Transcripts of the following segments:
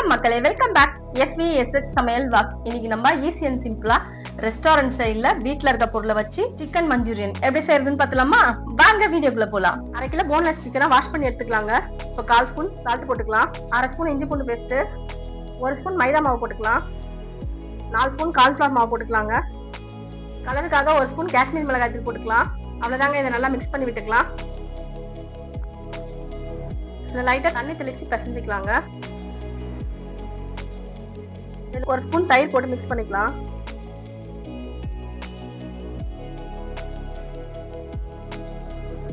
வணக்கம் மக்களே welcome back எஸ்விஎஸ்எஸ் சமையல் வாக் இன்னைக்கு நம்ம ஈஸி அண்ட் சிம்பிளா ரெஸ்டாரண்ட் ஸ்டைல்ல வீட்ல இருக்க பொருளை வச்சு சிக்கன் மஞ்சூரியன் எப்படி செய்யறதுன்னு பார்த்தலாமா? வாங்க வீடியோக்குள்ள போலாம். அரை கிலோ போன்லெஸ் சிக்கனை வாஷ் பண்ணி எடுத்துக்கலாங்க. இப்போ கால் ஸ்பூன் சால்ட் போட்டுக்கலாம். அரை ஸ்பூன் இஞ்சி பூண்டு பேஸ்ட் ஒரு ஸ்பூன் மைதா மாவு போட்டுக்கலாம். நாலு ஸ்பூன் கால்ஃபிளவர் மாவு போட்டுக்கலாங்க. கலருக்காக ஒரு ஸ்பூன் காஷ்மீர் மிளகாய் தூள் போட்டுக்கலாம். அவ்வளோதாங்க இதை நல்லா மிக்ஸ் பண்ணி விட்டுக்கலாம். இதில் லைட்டாக தண்ணி தெளித்து பிசைஞ்சிக்கலாங்க. ஒரு ஸ்பூன் தயிர் போட்டு மிக்ஸ் பண்ணிக்கலாம்.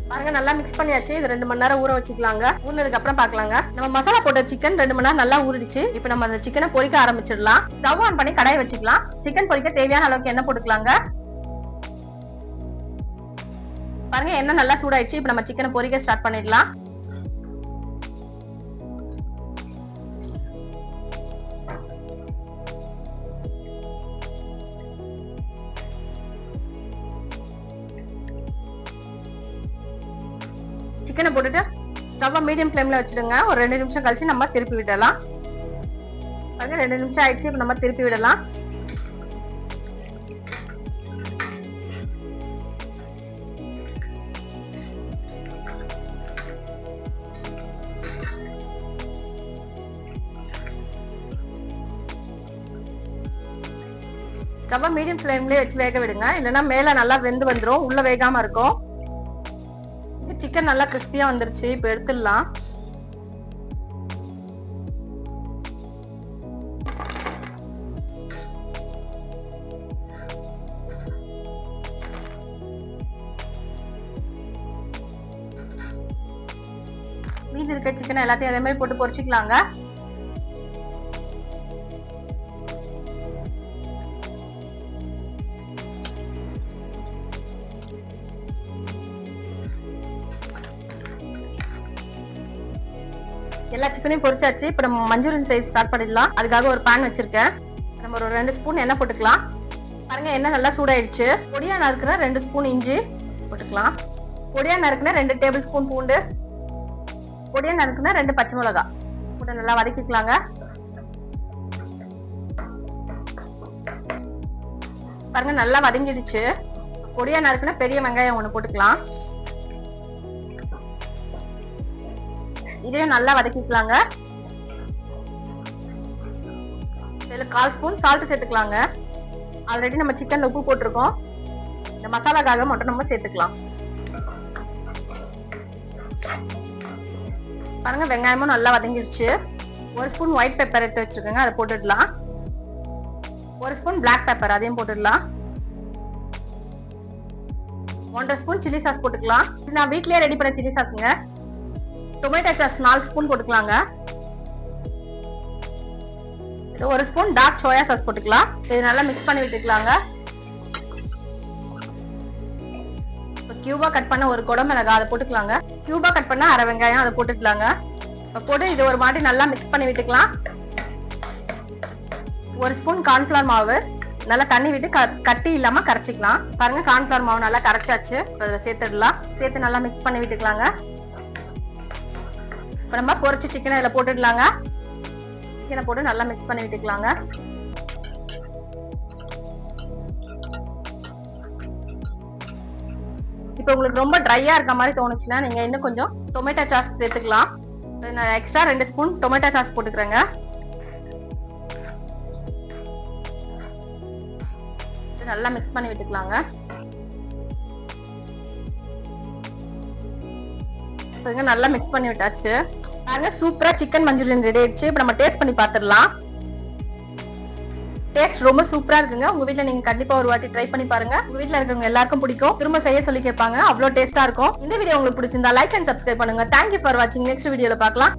பாருங்க நல்லா மிக்ஸ் பண்ணியாச்சு. இது ரெண்டு மணி நேரம் ஊற வச்சுக்கலாங்க. ஊறினதுக்கு அப்புறம் பாக்கலாங்க நம்ம மசாலா போட்ட சிக்கன் ரெண்டு மணி நேரம் நல்லா ஊறிடுச்சு. இப்போ நம்ம அந்த சிக்கனை பொரிக்க ஆரம்பிச்சிடலாம். ஸ்டவ் ஆன் பண்ணி கடாயை வச்சுக்கலாம். சிக்கன் பொரிக்க தேவையான அளவுக்கு எண்ணெய் போட்டுக்கலாங்க. பாருங்க எண்ணெய் நல்லா சூடாயிடுச்சு. இப்போ நம்ம சிக்கனை பொரிக்க ஸ்டார்ட் பண்ணிடலாம். சிக்கனை போட்டுட்டு ஸ்டவ்வை மீடியம் ஃப்ளேமில் வச்சுடுங்க. ஒரு ரெண்டு நிமிஷம் கழிச்சு நம்ம திருப்பி விடலாம். பாருங்க ரெண்டு நிமிஷம் ஆயிடுச்சு. இப்போ நம்ம திருப்பி விடலாம். ஸ்டவ்வை மீடியம் ஃப்ளேம்லேயே வச்சு வேக விடுங்க. இல்லைன்னா மேல நல்லா வெந்து வந்துடும் உள்ள வேகாம இருக்கும். சிக்கன் நல்லா கிறிஸ்பியா வந்துருச்சு. இப்போ எடுத்துடலாம். மீதி இருக்க சிக்கன் எல்லாத்தையும் அதே மாதிரி போட்டு பொரிச்சிக்கலாங்க. எல்லா சிக்கனையும் பொரிச்சாச்சு. இப்போ நம்ம மஞ்சூரியன் சைஸ் ஸ்டார்ட் பண்ணிடலாம். அதுக்காக ஒரு பேன் வச்சிருக்கேன். நம்ம ஒரு ரெண்டு ஸ்பூன் எண்ணெய் போட்டுக்கலாம். பாருங்க எண்ணெய் நல்லா சூடாயிடுச்சு. பொடியா நறுக்குன ரெண்டு ஸ்பூன் இஞ்சி போட்டுக்கலாம். பொடியா நறுக்குன ரெண்டு டேபிள் ஸ்பூன் பூண்டு. பொடியா நறுக்குன ரெண்டு பச்சை மிளகா. போட்டு நல்லா வதக்கிக்கலாங்க. பாருங்க நல்லா வதங்கிடுச்சு. பொடியா நறுக்குன பெரிய வெங்காயம் ஒன்று போட்டுக்கலாம். இதையும் நல்லா வதக்கிக்கலாங்க. இதில் கால் ஸ்பூன் சால்ட் சேர்த்துக்கலாங்க. ஆல்ரெடி நம்ம சிக்கன் உப்பு போட்டிருக்கோம். இந்த மசாலாக்காக மட்டும் நம்ம சேர்த்துக்கலாம். பாருங்க வெங்காயமும் நல்லா வதங்கிடுச்சு ஒரு ஸ்பூன் ஒயிட் பெப்பர் எடுத்து வச்சிருக்கோங்க அதை போட்டுடலாம். ஒரு ஸ்பூன் பிளாக் பெப்பர் அதையும் போட்டுடலாம். ஒன்றரை ஸ்பூன் சில்லி சாஸ் போட்டுக்கலாம். நான் வீட்லயே ரெடி பண்ண சில்லி சாஸ்ங்க டொமேட்டோ சாஸ் நாலு ஸ்பூன் போட்டுக்கலாங்க. ஒரு ஸ்பூன் டார்க் சோயா சாஸ் போட்டுக்கலாம். இது நல்லா மிக்ஸ் பண்ணி விட்டுக்கலாங்க. இப்போ கியூபா கட் பண்ண ஒரு குடமிளகா அதை போட்டுக்கலாங்க. கியூபா கட் பண்ண அரை வெங்காயம் அதை போட்டுக்கலாங்க. இப்போ போட்டு இது ஒரு மாட்டி நல்லா மிக்ஸ் பண்ணி விட்டுக்கலாம். ஒரு ஸ்பூன் கார்ன்ஃபிளவர் மாவு. நல்லா தண்ணி விட்டு கட்டி இல்லாம கரைச்சிக்கலாம். பாருங்க கார்ன்ஃபிளவர் மாவு நல்லா கரைச்சாச்சு. அதை சேர்த்துடலாம். சேர்த்து நல்லா மிக்ஸ் பண்ணி விட்டுக்கலாங்க. இப்போ நம்ம பொரிச்ச சிக்கனை இதில் போட்டுடலாங்க சிக்கனை போட்டு நல்லா மிக்ஸ் பண்ணி விட்டுக்கலாங்க. இப்போ உங்களுக்கு ரொம்ப ட்ரையா இருக்க மாதிரி தோணுச்சுன்னா நீங்க இன்னும் கொஞ்சம் டொமேட்டோ சாஸ் சேர்த்துக்கலாம். நான் எக்ஸ்ட்ரா ரெண்டு ஸ்பூன் டொமேட்டோ சாஸ் போட்டுக்கிறேங்க. நல்லா மிக்ஸ் பண்ணி விட்டுக்கலாங்க. பாருங்க நல்லா மிக்ஸ் பண்ணி விட்டாச்சு. பாருங்க சூப்பரா சிக்கன் மஞ்சூரியன் ரெடி ஆயிடுச்சு. இப்போ நம்ம டேஸ்ட் பண்ணி பார்த்துடலாம் டேஸ்ட் ரொம்ப சூப்பரா இருக்குங்க. உங்க வீட்ல நீங்க கண்டிப்பா ஒரு வாட்டி ட்ரை பண்ணி பாருங்க. உங்க வீட்ல இருக்கவங்க எல்லாருக்கும் பிடிக்கும். திரும்ப செய்ய சொல்லி கேட்பாங்க. அவ்வளவு டேஸ்டா இருக்கும். இந்த வீடியோ உங்களுக்கு பிடிச்சிருந்தா லைக் அண்ட் சப்ஸ்கிரைப் பண்ணுங்க. தேங்க்யூ ஃபார் வாட்சிங் நெக்ஸ்ட் வீடியோல பார்க்கலாம்.